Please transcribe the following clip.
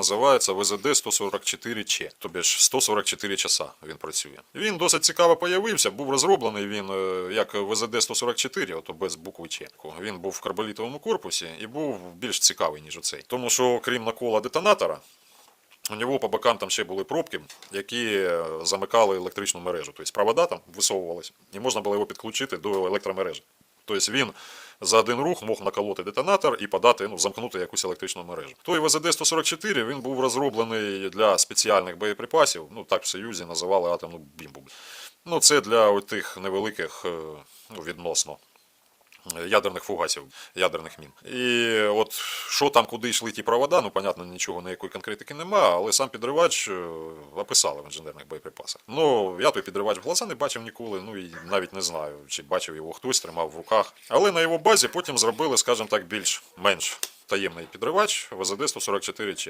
називається ВЗД-144Ч, тобі ж 144 часа він працює. Він досить цікаво появився, був розроблений він е, як ВЗД-144, ото без букви Ч. Він був в карболітовому корпусі і був більш цікавий, ніж оцей. Тому що, крім накола детонатора, у нього по бокам там ще були пробки, які е, замикали електричну мережу. Тобто провода там висовувалися, і можна було його підключити до електромережі. Тобто він за один рух мог наколоти детонатор і подати, ну, замкнути якусь електричну мережу. Той ВЗД-144 він був розроблений для спеціальних боєприпасів, ну так в Союзі називали атомну бімбу. Ну, це для тих невеликих, е, ну, відносно ядерних фугасів, ядерних мін. І от що там, куди йшли ті провода, ну, понятно, нічого ніякої конкретики нема, але сам підривач е, описали в інженерних боєприпасах. Ну, я той підривач в глаза не бачив ніколи, ну і навіть не знаю, чи бачив його хтось, тримав в руках. Але на його базі потім зробили, скажімо так, більш-менш таємний підривач ВЗД-144Ч.